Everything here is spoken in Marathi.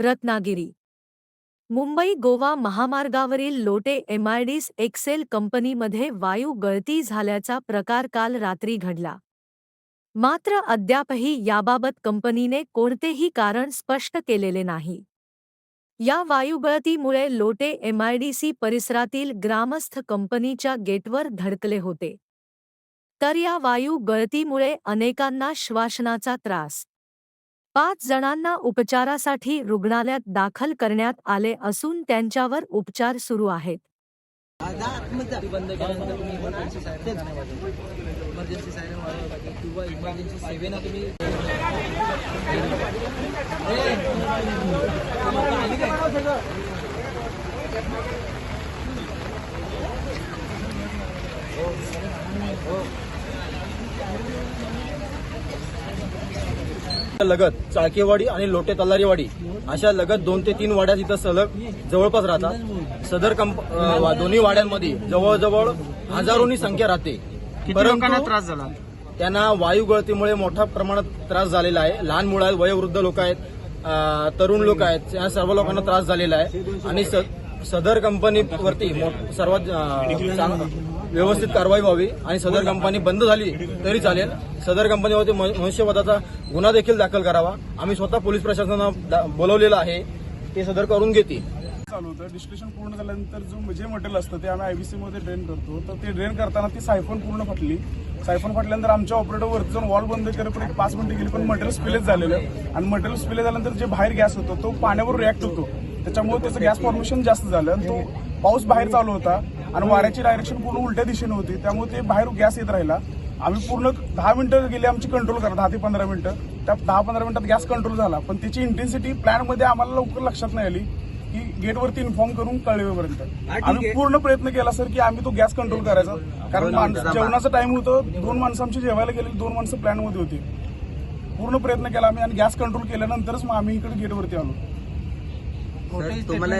रत्नागिरी. मुंबई गोवा महामार्गावरील लोटे एमआयडीस एक्सेल कंपनीमध्ये वायू गळती झाल्याचा प्रकार काल रात्री घडला. मात्र अद्यापही याबाबत कंपनीने कोणतेही कारण स्पष्ट केलेले नाही. या वायुगळतीमुळे लोटे एमआयडीसी परिसरातील ग्रामस्थ कंपनीच्या गेटवर धडकले होते. तर या वायू गळतीमुळे अनेकांना श्वासनाचा त्रास पाच जणांना उपचारासाठी रुग्णालयात दाखल करण्यात आले असून त्यांच्यावर उपचार सुरू आहेत. लगत चाळकेवाडी आणि लोटे तल्लारीवाडी अशा लगत दोन ते तीन वाड्या तिथं सलग जवळपास राहतात. सदर कंप दोन्ही वाड्यांमध्ये जवळजवळ हजारोनी संख्या राहते. त्रास झाला? त्यांना वायू गळतीमुळे मोठ्या प्रमाणात त्रास झालेला आहे. लहान मुलं आहेत वयोवृद्ध लोक आहेत तरुण लोक आहेत या सर्व लोकांना त्रास झालेला आहे. आणि सदर कंपनीवरती सर्वात व्यवस्थित कारवाई व्हावी आणि सदर कंपनी बंद झाली तरी चालेल. सदर कंपनीवरती मनुष्यवधाचा गुन्हा देखील दाखल करावा. आम्ही स्वतः पोलीस प्रशासनानं दा- बोलवलेलं आहे. ते सदर करून घेतील. चालू होतं. डिस्कशन पूर्ण झाल्यानंतर जो जे मटेरियल असतं ते आम्ही आयबीसी मध्ये ड्रेन करतो. तर ते ड्रेन करताना ती सायफोन पूर्ण फटली. सायफोन फाटल्यानंतर आमच्या ऑपरेटर वरती जाऊन वॉल बंद करेपर्यंत एक पाच मिनिटं गेली पण मटेरियल स्पिलेज झालेलं. आणि मटेरियल स्पिलेज झाल्यानंतर जे बाहेर गॅस होतो तो पाण्यावर रिॲक्ट होतो. त्याच्यामुळे त्याचं गॅस फॉर्मेशन जास्त झालं. आणि तो पाऊस बाहेर चालू होता. आणि वाऱ्याची डायरेक्शन पूर्ण उलट्या दिशेने होती. त्यामुळे ते बाहेर गॅस येत राहिला. आम्ही पूर्ण दहा मिनिटं गेली आमची कंट्रोल करा दहा ते पंधरा मिनिटं. त्या दहा पंधरा मिनिटात गॅस कंट्रोल झाला. पण त्याची इंटेन्सिटी प्लॅनमध्ये आम्हाला लवकर लक्षात नाही आली की गेटवरती इन्फॉर्म करून कळवेपर्यंत आम्ही पूर्ण प्रयत्न केला सर की आम्ही तो गॅस कंट्रोल करायचा. कारण माणसं- जेवणाचा टाइम होतं. दोन माणसं आमची जेवायला गेलेली. दोन माणसं प्लॅनमध्ये होती. पूर्ण प्रयत्न केला आम्ही आणि गॅस कंट्रोल केल्यानंतरच मग आम्ही इकडे गेटवरती आलो. तुम्हाला